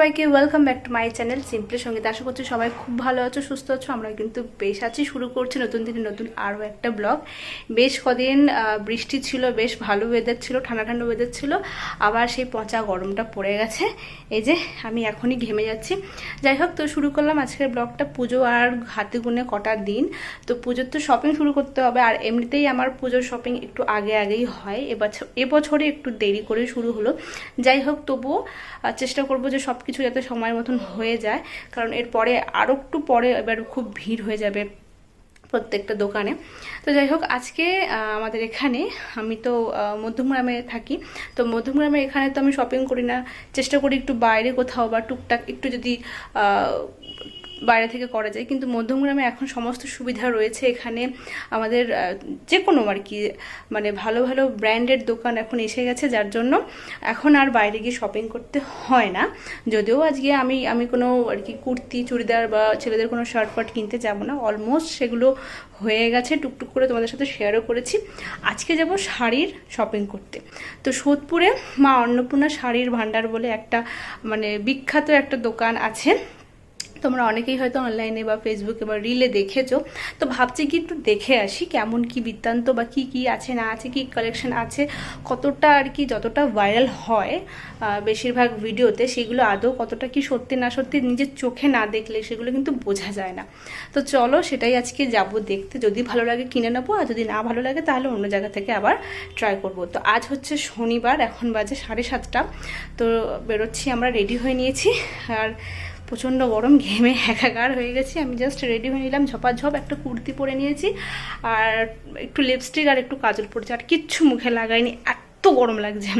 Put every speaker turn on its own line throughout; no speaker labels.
সবাইকে welcome back to my channel simply সংগীত আশা করছি সবাই খুব ভালো আছো, সুস্থ আছো। আমরা কিন্তু বেশ আছি, শুরু করছি নতুন দিনে নতুন আরও একটা ব্লগ বেশ কদিন বৃষ্টি ছিল, বেশ ভালো ওয়েদার ছিল, ঠান্ডা ঠান্ডা ওয়েদার ছিল, আবার সেই পচা গরমটা পড়ে গেছে। এই যে, আমি এখনই ঘেমে যাচ্ছি। যাই হোক, তো শুরু করলাম আজকের ব্লগটা পুজো আর হাতে গুনে কটার দিন। তো পুজোর তো শপিং শুরু করতে হবে, আর এমনিতেই আমার পুজোর শপিং একটু আগে আগেই হয়। এবছর এবছরে একটু দেরি করে শুরু হলো। যাই হোক, তবুও চেষ্টা করব যে সব কিছু যাতে সময় মতন হয়ে যায়, কারণ এরপরে আরও একটু পরে এবার খুব ভিড় হয়ে যাবে প্রত্যেকটা দোকানে। তো যাই হোক, আজকে আমাদের এখানে আমি তো মধ্যমগ্রামে থাকি। তো মধ্যমগ্রামে এখানে তো আমি শপিং করি না, চেষ্টা করি একটু বাইরে কোথাও বা টুকটাক একটু যদি বাইরে থেকে করা যায়। কিন্তু মধ্যমগ্রামে এখন সমস্ত সুবিধা রয়েছে। এখানে আমাদের যে কোনো আর কি মানে ভালো ভালো ব্র্যান্ডের দোকান এখন এসে গেছে, যার জন্য এখন আর বাইরে গিয়ে শপিং করতে হয় না। যদিও আজকে আমি আমি কোনো আর কি কুর্তি, চুড়িদার বা ছেলেদের কোনো শার্ট ফার্ট কিনতে যাব না। অলমোস্ট সেগুলো হয়ে গেছে, টুকটুক করে তোমাদের সাথে শেয়ারও করেছি। আজকে যাব শাড়ির শপিং করতে। তো সোদপুরে মা অন্নপূর্ণা শাড়ির ভাণ্ডার বলে একটা মানে বিখ্যাত একটা দোকান আছে। তোমরা অনেকেই হয়তো অনলাইনে বা ফেসবুকে বা রিলে দেখেছ। তো ভাবছি কি একটু দেখে আসি কেমন কি বৃত্তান্ত বা কি কি আছে, না আছে, কি কালেকশন আছে, কতটা আর কি যতটা ভাইরাল হয় বেশিরভাগ ভিডিওতে সেগুলো আদৌ কতটা কি সত্যি না সত্যি নিজের চোখে না দেখলে সেগুলো কিন্তু বোঝা যায় না। তো চলো সেটাই আজকে যাব দেখতে। যদি ভালো লাগে কিনে নেব, আর যদি না ভালো লাগে তাহলে অন্য জায়গা থেকে আবার ট্রাই করব। তো আজ হচ্ছে শনিবার, এখন বাজে সাড়ে সাতটা। তো বেরোচ্ছি আমরা রেডি হয়ে নিয়েছি। আর প্রচণ্ড গরম, ঘেমে একাকার হয়ে গেছি। আমি জাস্ট রেডি হয়ে নিলাম, ঝপাঝপ একটা কুর্তি পরে নিয়েছি। আর একটু লিপস্টিক আর একটু কাজল পরেছি আর কিচ্ছু মুখে লাগাইনি, এত গরম লাগছে।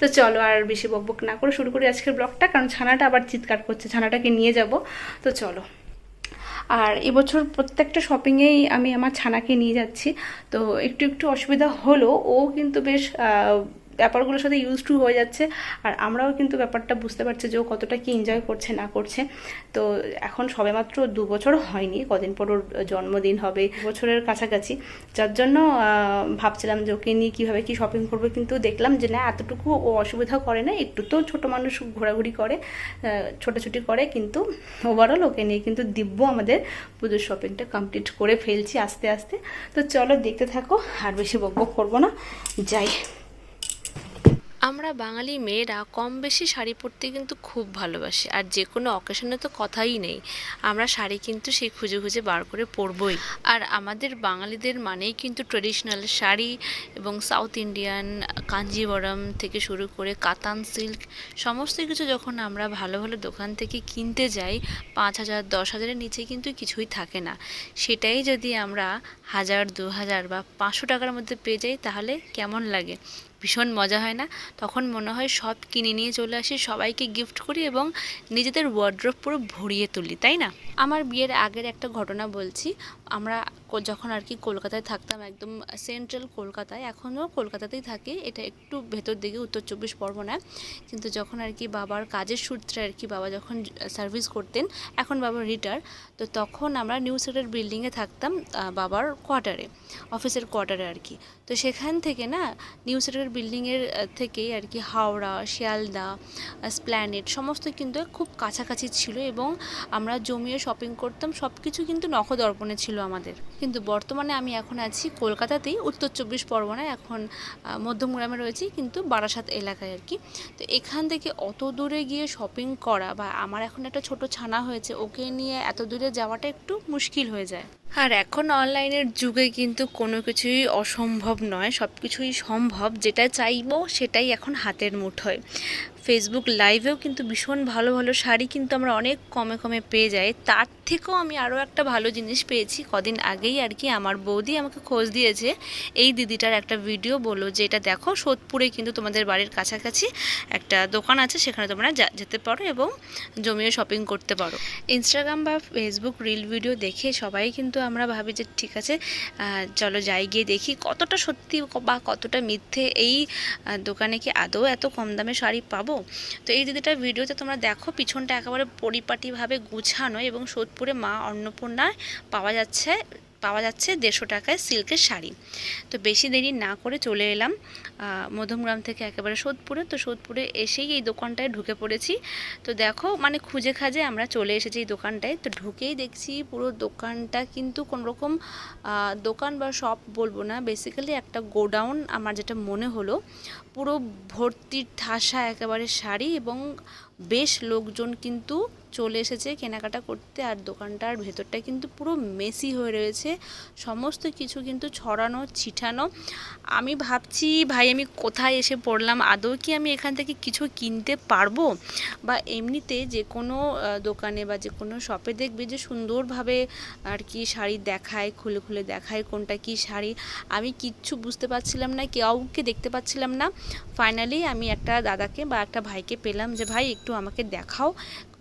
তো চলো আর বেশি বকবক না করে শুরু করি আজকের ব্লগটা, কারণ ছানাটা আবার চিৎকার করছে, ছানাটাকে নিয়ে যাব। তো চলো। আর এবছর প্রত্যেকটা শপিংয়েই আমি আমার ছানাকে নিয়ে যাচ্ছি। তো একটু একটু অসুবিধা হলো, ও কিন্তু বেশ ব্যাপারগুলোর সাথে ইউজ টু হয়ে যাচ্ছে। আর আমরাও কিন্তু ব্যাপারটা বুঝতে পারছি যে ও কতটা কি এনজয় করছে, না করছে। তো এখন সবেমাত্র দু বছর হয়নি, কদিন পর ওর জন্মদিন হবে বছরের কাছাকাছি। যার জন্য ভাবছিলাম যে ওকে নিয়ে কীভাবে কি শপিং করব, কিন্তু দেখলাম যে না, এতটুকু ও অসুবিধা করে না, একটু তো ছোটো মানুষ ঘোরাঘুরি করে ছোটাছুটি করে, কিন্তু ওভারঅল ওকে নিয়ে কিন্তু দিব্য আমাদের পুজোর শপিংটা কমপ্লিট করে ফেলছি আস্তে আস্তে। তো চলো দেখতে থাকো, আর বেশি বকবক করব না। যাই।
আমরা বাঙালি মেয়েরা কম বেশি শাড়ি পরতে কিন্তু খুব ভালোবাসি। আর যে কোনো অকেশনে তো কথাই নেই। আমরা শাড়ি কিন্তু সেই খুঁজে খুঁজে বার করে পরবই। আর আমাদের বাঙালিদের মানেই কিন্তু ট্রেডিশনাল শাড়ি এবং সাউথ ইন্ডিয়ান কাঞ্জিবরম থেকে শুরু করে কাতান সিল্ক সমস্ত কিছু যখন আমরা ভালো ভালো দোকান থেকে কিনতে যাই, পাঁচ হাজার, দশ হাজারের নিচে কিন্তু কিছুই থাকে না। সেটাই যদি আমরা হাজার, দু হাজার বা পাঁচশো টাকার মধ্যে পেয়ে যাই, তাহলে কেমন লাগে? ভীষণ মজা হয় না। তখন মনে হয় সব কিনে নিয়ে চলে আসি, সবাইকে গিফট করি এবং নিজেদের ওয়ার্ড্রপ পুরো ভরিয়ে তুলি, তাই না? আমার বিয়ের আগের একটা ঘটনা বলছি। আমরা যখন আর কি কলকাতায় থাকতাম, একদম সেন্ট্রাল কলকাতায় এখনও কলকাতাতেই থাকি। এটা একটু ভেতর দিকে, উত্তর চব্বিশ পরগনায়। কিন্তু যখন আর কি বাবার কাজের সূত্রে আর কি বাবা যখন সার্ভিস করতেন, এখন বাবা রিটার তো তখন আমরা নিউ সেটের বিল্ডিংয়ে থাকতাম বাবার কোয়ার্টারে অফিসের কোয়ার্টারে আর কি। তো সেখান থেকে না নিউ সেটের বিল্ডিংয়ের থেকেই আর কি হাওড়া, শিয়ালদা স্প্ল্যানেট সমস্ত কিন্তু খুব কাছাকাছি ছিল এবং আমরা জমিয়ে শপিং করতাম। সব কিছু কিন্তু নখদর্পণে ছিল আমাদের। কিন্তু বর্তমানে আমি এখন আছি কলকাতাতেই, উত্তর চব্বিশ পরগনায়, এখন মধ্যমগ্রামে রয়েছি, কিন্তু বারাসাত এলাকায় আর কি। তো এখান থেকে অত দূরে গিয়ে শপিং করা বা আমার এখন একটা ছোট ছানা হয়েছে, ওকে নিয়ে এত দূরে যাওয়াটা একটু মুশকিল হয়ে যায়। আর এখন অনলাইনের যুগে কিন্তু কোনো কিছুই অসম্ভব নয় সব কিছুই সম্ভব। যেটা চাইব সেটাই এখন হাতের মুঠোয় ফেসবুক লাইভেও কিন্তু ভীষণ ভালো ভালো শাড়ি কিন্তু আমরা অনেক কমে কমে পেয়ে যাই। তার থেকেও আমি আরও একটা ভালো জিনিস পেয়েছি। কদিন আগেই আর কি আমার বৌদি আমাকে খোঁজ দিয়েছে, এই দিদিটার একটা ভিডিও বলল যে, এটা দেখো, সোদপুরে কিন্তু তোমাদের বাড়ির কাছাকাছি একটা দোকান আছে, সেখানে তোমরা যেতে পারো এবং জমিয়ে শপিং করতে পারো। ইনস্টাগ্রাম বা ফেসবুক রিল ভিডিও দেখে সবাই কিন্তু আমরা ভাবি যে ঠিক আছে চলো যাই গিয়ে দেখি কতটা সত্যি বা কতটা মিথ্যে এই দোকানে কি আদৌ এত কম দামে শাড়ি পাবো? তো এই দিদিটার ভিডিওতে তোমরা দেখো পিছনটা একেবারে পরিপাটিভাবে গুছানো এবং সোদপুরে মা অন্নপূর্ণায় পাওয়া যাচ্ছে
পাওয়া যাচ্ছে দেড়শো টাকায় সিল্কের শাড়ি। তো বেশি দেরি না করে চলে এলাম আহ, মধ্যমগ্রাম থেকে একেবারে সোদপুরে। তো সোদপুরে এসেই এই দোকানটায় ঢুকে পড়েছি। তো দেখো মানে খুঁজে খাজে আমরা চলে এসেছি এই দোকানটায়। তো ঢুকেই দেখছি পুরো দোকানটা কিন্তু কোনোরকম দোকান বা শপ বলব না। বেসিক্যালি একটা গোডাউন আমার যেটা মনে হলো পুরো ভর্তির ঠাসা একেবারে শাড়ি এবং বেশ লোকজন কিন্তু চলে এসেছে কেনাকাটা করতে আর দোকানটার ভেতরটা কিন্তু পুরো মেসি হয়ে রয়েছে। সমস্ত কিছু কিন্তু ছড়ানো, ছিটানো। আমি ভাবছি, ভাই, আমি কোথায় এসে পড়লাম? আদৌ কি আমি এখান থেকে কিছু কিনতে পারব? বা এমনিতে যে কোনো দোকানে বা যে কোনো শপে দেখবে যে সুন্দরভাবে আর কি শাড়ি দেখায়, খুলে খুলে দেখায় কোনটা কি শাড়ি। আমি কিচ্ছু বুঝতে পারছিলাম না, কাউকে দেখতে পাচ্ছিলাম না। ফাইনালি আমি একটা দাদাকে বা একটা ভাইকে পেলাম যে, ভাই, একটু আমাকে দেখাও।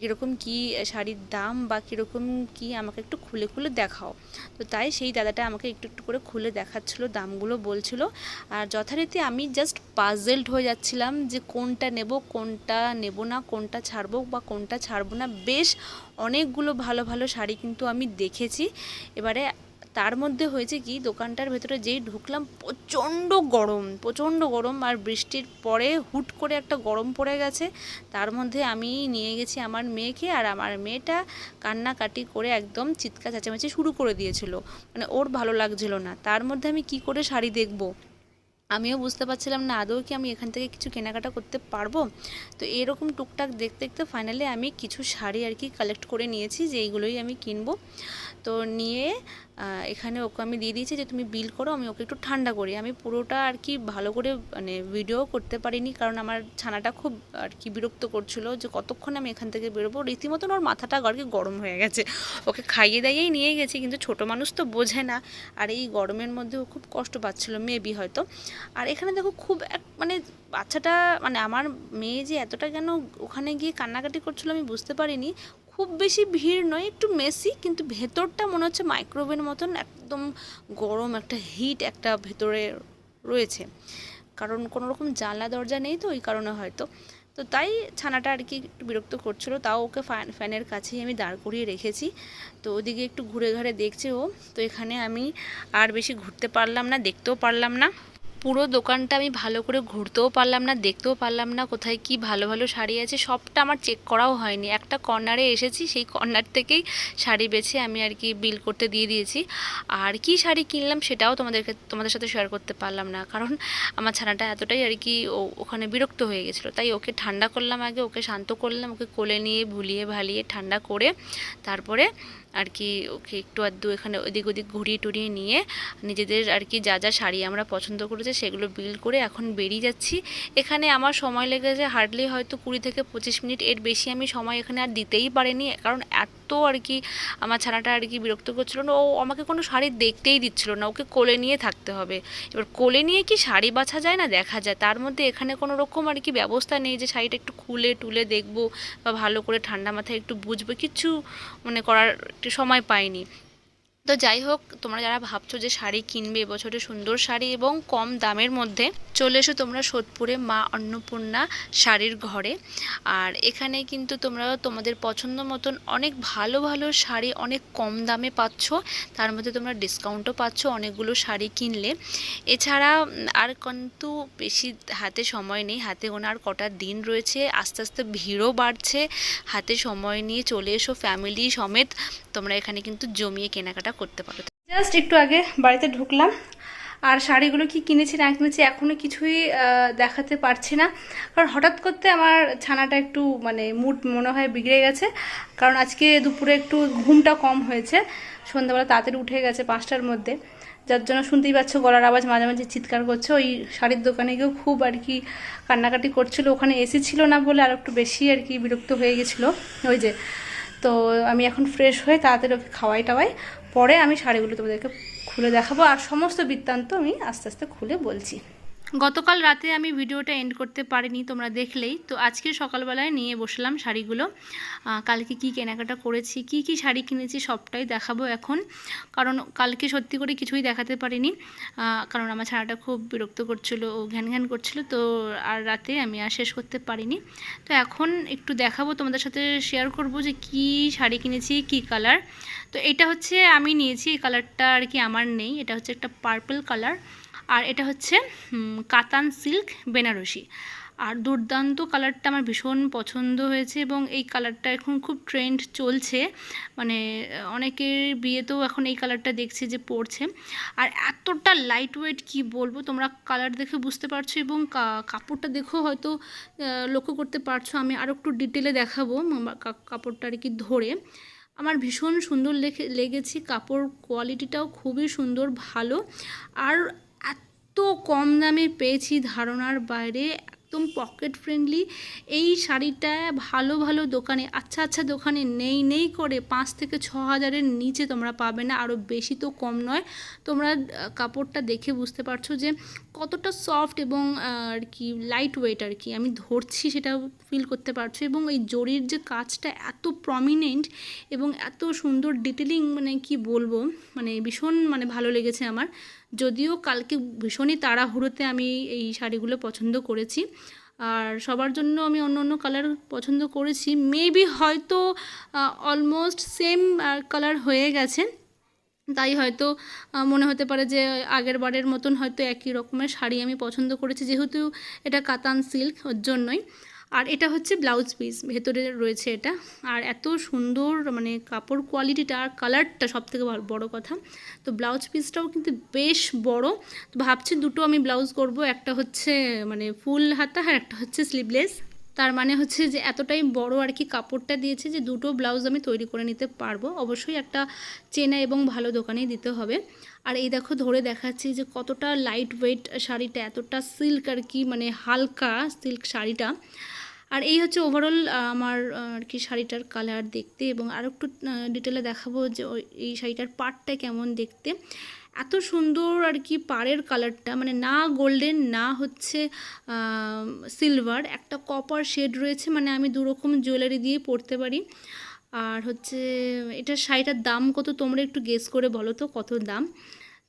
কীরকম কি শাড়ির দাম বা কীরকম কি আমাকে একটু খুলে খুলে দেখাও। তো তাই সেই দাদাটা আমাকে একটু একটু করে খুলে দেখাচ্ছিল, দামগুলো বলছিল। আর যথারীতি আমি জাস্ট পাজেলড হয়ে যাচ্ছিলাম যে কোনটা নেব কোনটা নেব না, কোনটা ছাড়বো বা কোনটা ছাড়বো না। বেশ অনেকগুলো ভালো ভালো শাড়ি কিন্তু আমি দেখেছি। এবারে তার মধ্যে হয়েছে কি, দোকানটার ভেতরে যেই ঢুকলাম, প্রচণ্ড গরম প্রচণ্ড গরম, আর বৃষ্টির পরে হুট করে একটা গরম পড়ে গেছে। তার মধ্যে আমি নিয়ে গেছি আমার মেয়েকে, আর আমার মেয়েটা কান্নাকাটি করে একদম চিৎকার চেঁচামেচি শুরু করে দিয়েছিল। মানে ওর ভালো লাগছিল না। তার মধ্যে আমি কি করে শাড়ি দেখব? আমিও বুঝতে পারছিলাম না, আদৌ কি আমি এখান থেকে কিছু কেনাকাটা করতে পারব? তো এরকম টুকটাক দেখতে দেখতে ফাইনালি আমি কিছু শাড়ি আর কি কালেক্ট করে নিয়েছি যে এইগুলোই আমি কিনবো। তো নিয়ে এখানে ওকে আমি দিয়ে দিয়েছি যে তুমি বিল করো, আমি ওকে একটু ঠান্ডা করি। আমি পুরোটা আর কি ভালো করে মানে ভিডিও করতে পারিনি, কারণ আমার ছানাটা খুব আর কি বিরক্ত করছিল যে কতক্ষণ আমি এখান থেকে বেরোবো। রীতিমতন ওর মাথাটা আর কি গরম হয়ে গেছে। ওকে খাইয়ে দাইয়েই নিয়ে গেছি, কিন্তু ছোট মানুষ তো বোঝে না। আর এই গরমের মধ্যে খুব কষ্ট পাচ্ছিল মেবি হয়তো। আর এখানে দেখো খুব এক মানে বাচ্চাটা মানে আমার মেয়ে যে এতটা কেন ওখানে গিয়ে কান্নাকাটি করছিল আমি বুঝতে পারিনি। খুব বেশি ভিড় নয়, একটু মেসি, কিন্তু ভেতরটা মনে হচ্ছে মাইক্রোওভেন মতন, একদম গরম, একটা হিট একটা ভেতরে রয়েছে। কারণ কোনো রকম জানলা, দরজা নেই তো, ওই কারণে হয়তো। তো তাই ছানাটা আর কি একটু বিরক্ত করছিল, তাও ওকে ফ্যান, ফ্যানের কাছেই আমি দাঁড় করিয়ে রেখেছি। তো ওদিকে একটু ঘুরে ঘুরে দেখছে ও। তো এখানে আমি আর বেশি ঘুরতে পারলাম না, দেখতেও পারলাম না। পুরো দোকানটা আমি ভালো করে ঘুরতেও পারলাম না, দেখতেও পারলাম না কোথায় কি ভালো ভালো শাড়ি আছে, সবটা আমার চেক করাও হয়নি। একটা কর্নারে এসেছি, সেই কর্নার থেকেই শাড়ি বেছে আমি আর কি বিল করতে দিয়ে দিয়েছি। আর কি শাড়ি কিনলাম সেটাও তোমাদেরকে তোমাদের সাথে শেয়ার করতে পারলাম না, কারণ আমার ছানাটা এতটাই আর কি ওখানে বিরক্ত হয়ে গেছিল। তাই ওকে ঠান্ডা করলাম আগে, ওকে শান্ত করলাম, ওকে কোলে নিয়ে, ভুলিয়ে ভালিয়ে ঠান্ডা করে তারপরে আর কি ওকে একটু আধটু এখানে ওদিক ওদিক ঘুরিয়ে টুরিয়ে নিয়ে নিজেদের আর কি যা যা শাড়ি আমরা পছন্দ করেছি সেগুলো বিল করে এখন বেরিয়ে যাচ্ছি। এখানে আমার সময় লেগেছে হার্ডলি হয়তো কুড়ি থেকে পঁচিশ মিনিট, এর বেশি আমি সময় এখানে আর দিতেই পারিনি, কারণ এত আর কি, আমার ছানাটা আর কি বিরক্ত করছিল না। ও আমাকে কোনো শাড়ি দেখতেই দিচ্ছিল না, ওকে কোলে নিয়ে থাকতে হবে। এবার কোলে নিয়ে কি শাড়ি বাছা যায় না? দেখা যায়। তার মধ্যে এখানে কোনো রকম আর কি ব্যবস্থা নেই যে শাড়িটা একটু খুলে টুলে দেখব বা ভালো করে ঠান্ডা মাথায় একটু বুঝব। কিছু মানে করার একটু সময় পাইনি। তো যাই হোক, তোমরা যারা ভাবছ যে শাড়ি কিনবে এবছরে সুন্দর শাড়ি এবং কম দামের মধ্যে, চলে এসো তোমরা সোদপুরে মা অন্নপূর্ণা শাড়ির ঘরে। আর এখানে কিন্তু তোমরা তোমাদের পছন্দ মতন অনেক ভালো ভালো শাড়ি অনেক কম দামে পাচ্ছ। তার মধ্যে তোমরা ডিসকাউন্টও পাচ্ছ অনেকগুলো শাড়ি কিনলে। এছাড়া আর কিন্তু বেশি হাতে সময় নেই, হাতে গোনার কটা দিন রয়েছে, আস্তে আস্তে ভিড়ও বাড়ছে। হাতে সময় নিয়ে চলে এসো ফ্যামিলি সমেত। তোমরা এখানে কিন্তু জমিয়ে কেনাকাটা করতে পারো।
জাস্ট একটু আগে বাড়িতে ঢুকলাম, আর শাড়িগুলো কি কিনেছি না কিনেছি এখনও কিছুই দেখাতে পারছি না। কারণ হঠাৎ করতে আমার ছানাটা একটু মানে মুড মনে হয় বিগড়ে গেছে, কারণ আজকে দুপুরে একটু ঘুমটা কম হয়েছে। সন্ধ্যাবেলা তাড়াতাড়ি উঠে গেছে পাঁচটার মধ্যে। যার জন্য শুনতেই পাচ্ছ গলার আওয়াজ, মাঝে মাঝে চিৎকার করছে। ওই শাড়ির দোকানে গিয়েও খুব আর কি কান্নাকাটি করছিল। ওখানে এসি ছিল না বলে আর একটু বেশি আর কি বিরক্ত হয়ে গেছিল। ওই যে তো আমি এখন ফ্রেশ হয়ে তাড়াতাড়ি ওকে খাওয়াই টাওয়াই। পরে আমি শাড়িগুলো তোমাদেরকে খুলে দেখাবো। আর সমস্ত বৃত্তান্ত আমি আস্তে আস্তে খুলে বলছি।
গতকাল রাতে আমি ভিডিওটা এন্ড করতে পারিনি, তোমরা দেখলেই। তো আজকে সকালবেলায় নিয়ে বসলাম শাড়িগুলো। কালকে কি কেনাকাটা করেছি, কি কি শাড়ি কিনেছি সবটাই দেখাবো এখন। কারণ কালকে সত্যি করে কিছুই দেখাতে পারিনি। কারণ আমার ছানাটা খুব বিরক্ত করছিল, ও ঘ্যান ঘ্যান করছিল, তো আর রাতে আমি আর শেষ করতে পারিনি। তো এখন একটু দেখাবো, তোমাদের সাথে শেয়ার করব যে কি শাড়ি কিনেছি, কি কালার তো এটা হচ্ছে আমি নিয়েছি, এই কালারটা আর কি আমার নেই, এটা হচ্ছে একটা পার্পল কালার আর এটা হচ্ছে কাতান সিল্ক বেনারসি। আর দুর্দান্ত কালারটা আমার ভীষণ পছন্দ হয়েছে এবং এই কালারটা এখন খুব ট্রেন্ড চলছে। মানে অনেকের বিয়েতেও এখন এই কালারটা দেখছি যে পড়ছে আর এতটা লাইট ওয়েট কি বলব, তোমরা কালার দেখে বুঝতে পারছ এবং কাপড়টা দেখো হয়তো লক্ষ্য করতে পারছ। আমি আরও একটু ডিটেলে দেখাবো কাপড়টা আর কি ধরে। আমার ভীষণ সুন্দর লেগে লেগেছে, কাপড় কোয়ালিটিটাও খুবই সুন্দর, ভালো। আর কম দামে পেয়েছি ধারণার বাইরে, একদম পকেট ফ্রেন্ডলি এই শাড়িটা ভালো ভালো দোকানে আচ্ছা আচ্ছা দোকানে নেই নেই করে পাঁচ থেকে ছ হাজারের নিচে তোমরা পাবে না আরও বেশি তো কম নয়। তোমরা কাপড়টা দেখে বুঝতে পারছ যে কতটা সফট এবং আর কি লাইট ওয়েট আর কি। আমি ধরছি সেটা ফিল করতে পারছ। এবং এই জরির যে কাজটা এত প্রমিনেন্ট এবং এত সুন্দর ডিটেলিং মানে কি বলব মানে ভীষণ মানে ভালো লেগেছে আমার। যদিও কালকে ভীষণই তাড়াহুড়োতে আমি এই শাড়িগুলো পছন্দ করেছি। আর সবার জন্য আমি অন্য অন্য কালার পছন্দ করেছি। মেবি হয়তো অলমোস্ট সেম কালার হয়ে গেছে। তাই হয়তো মনে হতে পারে যে আগের বারের মতন হয়তো একই রকমের শাড়ি আমি পছন্দ করেছি। যেহেতু এটা কাতান সিল্ক ওর জন্যই। আর এটা হচ্ছে ব্লাউজ পিস ভেতরে রয়েছে এটা। আর এত সুন্দর মানে কাপড় কোয়ালিটিটা আর কালারটা সব থেকে বড় কথা। তো ব্লাউজ পিসটাও কিন্তু বেশ বড়। তো ভাবছি দুটো আমি ব্লাউজ করব, একটা হচ্ছে মানে ফুল হাতা আর একটা হচ্ছে স্লিভলেস তার মানে হচ্ছে যে এতটাই বড় আর কি কাপড়টা দিয়েছে যে দুটো ব্লাউজ আমি তৈরি করে নিতে পারব। অবশ্যই একটা চেনা এবং ভালো দোকানেই দিতে হবে। আর এই দেখো ধরে দেখাচ্ছি যে কতটা লাইট ওয়েট শাড়িটা, এতটা সিল্ক আর কি মানে হালকা সিল্ক শাড়িটা। আর এই হচ্ছে ওভারঅল আমার আর কি শাড়িটার কালার দেখতে এবং আর একটু ডিটেলে দেখাবো যে এই শাড়িটার পাড়টা কেমন দেখতে। এত সুন্দর আর কি পাড়ের কালারটা মানে না গোল্ডেন না হচ্ছে সিলভার একটা কপার শেড রয়েছে মানে আমি দুরকম জুয়েলারি দিয়ে পরতে পারি। আর হচ্ছে এটা শাড়িটার দাম কত, তোমরা একটু গেস করে বলো তো, কত দাম?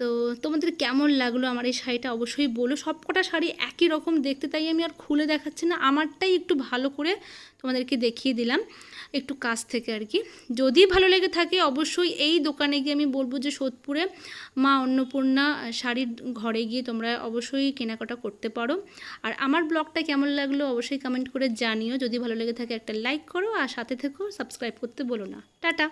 তো তোমাদের কেমন লাগল আমার এই শাড়িটা অবশ্যই বলো। সব কটা শাড়ি একই রকম দেখতে, তাই আমি আর খুলে দেখাচ্ছি না। আমারটাই একটু ভালো করে তোমাদেরকে দেখিয়ে দিলাম একটু কাছ থেকে আর কি। যদি ভালো লেগে থাকে অবশ্যই এই দোকানে গিয়ে আমি বলব যে সোদপুরে মা অন্নপূর্ণা শাড়ির ঘরে গিয়ে তোমরা অবশ্যই কেনাকাটা করতে পারো। আর আমার ব্লগটা কেমন লাগল অবশ্যই কমেন্ট করে জানিও। যদি ভালো লেগে থাকে একটা লাইক করো আর সাথে থেকো সাবস্ক্রাইব করতে বলো না। টাটা!